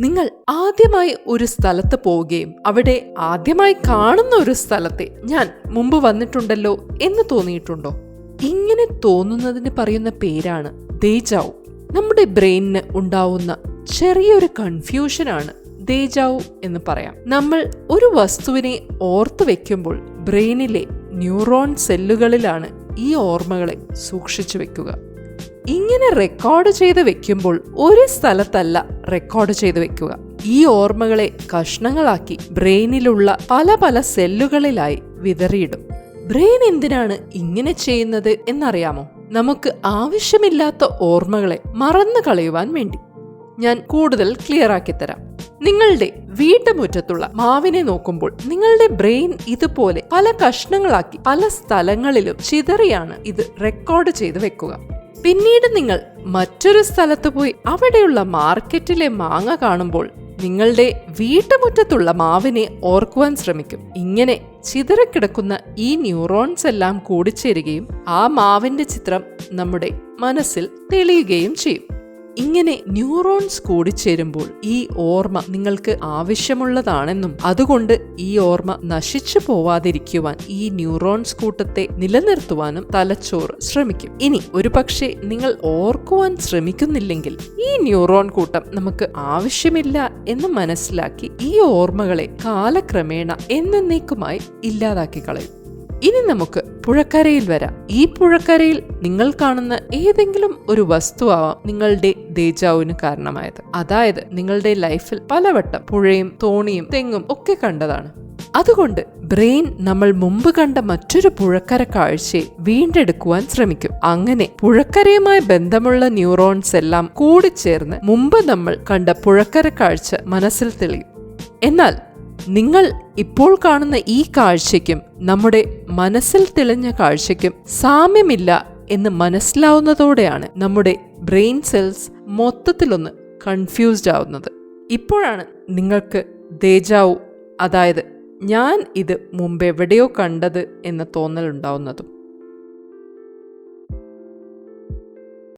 നിങ്ങൾ ആദ്യമായി ഒരു സ്ഥലത്ത് പോവുകയും അവിടെ ആദ്യമായി കാണുന്ന ഒരു സ്ഥലത്തെ ഞാൻ മുമ്പ് വന്നിട്ടുണ്ടല്ലോ എന്ന് തോന്നിയിട്ടുണ്ടോ? ഇങ്ങനെ തോന്നുന്നതിന് പറയുന്ന പേരാണ് ദേജാവു. നമ്മുടെ ബ്രെയിനിന് ഉണ്ടാവുന്ന ചെറിയൊരു കൺഫ്യൂഷനാണ് ദേജാവു എന്ന് പറയാം. നമ്മൾ ഒരു വസ്തുവിനെ ഓർത്തു വെക്കുമ്പോൾ ബ്രെയിനിലെ ന്യൂറോൺ സെല്ലുകളിലാണ് ഈ ഓർമ്മകളെ സൂക്ഷിച്ചു വെക്കുക. ഇങ്ങനെ റെക്കോർഡ് ചെയ്ത് വെക്കുമ്പോൾ ഒരു സ്ഥലത്തല്ല റെക്കോർഡ് ചെയ്ത് വെക്കുക. ഈ ഓർമ്മകളെ കഷ്ണങ്ങളാക്കി ബ്രെയിനിലുള്ള പല പല സെല്ലുകളിലായി വിതറിയിടും. ബ്രെയിൻ എന്തിനാണ് ഇങ്ങനെ ചെയ്യുന്നത് എന്നറിയാമോ? നമുക്ക് ആവശ്യമില്ലാത്ത ഓർമ്മകളെ മറന്നു കളയുവാൻ വേണ്ടി. ഞാൻ കൂടുതൽ ക്ലിയർ ആക്കി തരാം. നിങ്ങളുടെ വീട്ടുമുറ്റത്തുള്ള മാവിനെ നോക്കുമ്പോൾ നിങ്ങളുടെ ബ്രെയിൻ ഇതുപോലെ പല കഷ്ണങ്ങളാക്കി പല സ്ഥലങ്ങളിലും ചിതറിയാണ് ഇത് റെക്കോർഡ് ചെയ്ത് വെക്കുക. പിന്നീട് നിങ്ങൾ മറ്റൊരു സ്ഥലത്ത് പോയി അവിടെയുള്ള മാർക്കറ്റിലെ മാങ്ങ കാണുമ്പോൾ നിങ്ങളുടെ വീട്ടുമുറ്റത്തുള്ള മാവിനെ ഓർക്കുവാൻ ശ്രമിക്കും. ഇങ്ങനെ ചിതറിക്കിടക്കുന്ന ഈ ന്യൂറോൺസ് എല്ലാം കൂടിച്ചേരുകയും ആ മാവിന്റെ ചിത്രം നമ്മുടെ മനസ്സിൽ തെളിയുകയും ചെയ്യും. ഇങ്ങനെ ന്യൂറോൺസ് കൂടിച്ചേരുമ്പോൾ ഈ ഓർമ്മ നിങ്ങൾക്ക് ആവശ്യമുള്ളതാണെന്നും അതുകൊണ്ട് ഈ ഓർമ്മ നശിച്ചു പോവാതിരിക്കുവാൻ ഈ ന്യൂറോൺസ് കൂട്ടത്തെ നിലനിർത്തുവാനും തലച്ചോറ് ശ്രമിക്കും. ഇനി ഒരുപക്ഷെ നിങ്ങൾ ഓർക്കുവാൻ ശ്രമിക്കുന്നില്ലെങ്കിൽ ഈ ന്യൂറോൺ കൂട്ടം നമുക്ക് ആവശ്യമില്ല എന്ന് മനസ്സിലാക്കി ഈ ഓർമ്മകളെ കാലക്രമേണ എന്നേക്കുമായി ഇല്ലാതാക്കി കളയും. ഇനി നമുക്ക് പുഴക്കരയിൽ വരാം. ഈ പുഴക്കരയിൽ നിങ്ങൾ കാണുന്ന ഏതെങ്കിലും ഒരു വസ്തുവാവാം നിങ്ങളുടെ ദേജാവിന് കാരണമായത്. അതായത് നിങ്ങളുടെ ലൈഫിൽ പലവട്ടം പുഴയും തോണിയും തെങ്ങും ഒക്കെ കണ്ടതാണ്. അതുകൊണ്ട് ബ്രെയിൻ നമ്മൾ മുമ്പ് കണ്ട മറ്റൊരു പുഴക്കര കാഴ്ചയെ വീണ്ടെടുക്കുവാൻ ശ്രമിക്കും. അങ്ങനെ പുഴക്കരയുമായി ബന്ധമുള്ള ന്യൂറോൺസ് എല്ലാം കൂടിച്ചേർന്ന് മുമ്പ് നമ്മൾ കണ്ട പുഴക്കര കാഴ്ച മനസ്സിൽ തെളിയും. എന്നാൽ നിങ്ങൾ ഇപ്പോൾ കാണുന്ന ഈ കാഴ്ചയ്ക്കും നമ്മുടെ മനസ്സിൽ തെളിഞ്ഞ കാഴ്ചയ്ക്കും സാമ്യമില്ല എന്ന് മനസ്സിലാവുന്നതോടെയാണ് നമ്മുടെ ബ്രെയിൻ സെൽസ് മൊത്തത്തിലൊന്ന് കൺഫ്യൂസ്ഡ് ആവുന്നത്. ഇപ്പോഴാണ് നിങ്ങൾക്ക് ദേജാവു അതായത് ഞാൻ ഇത് മുമ്പ് എവിടെയോ കണ്ടത് എന്ന തോന്നലുണ്ടാവുന്നതും.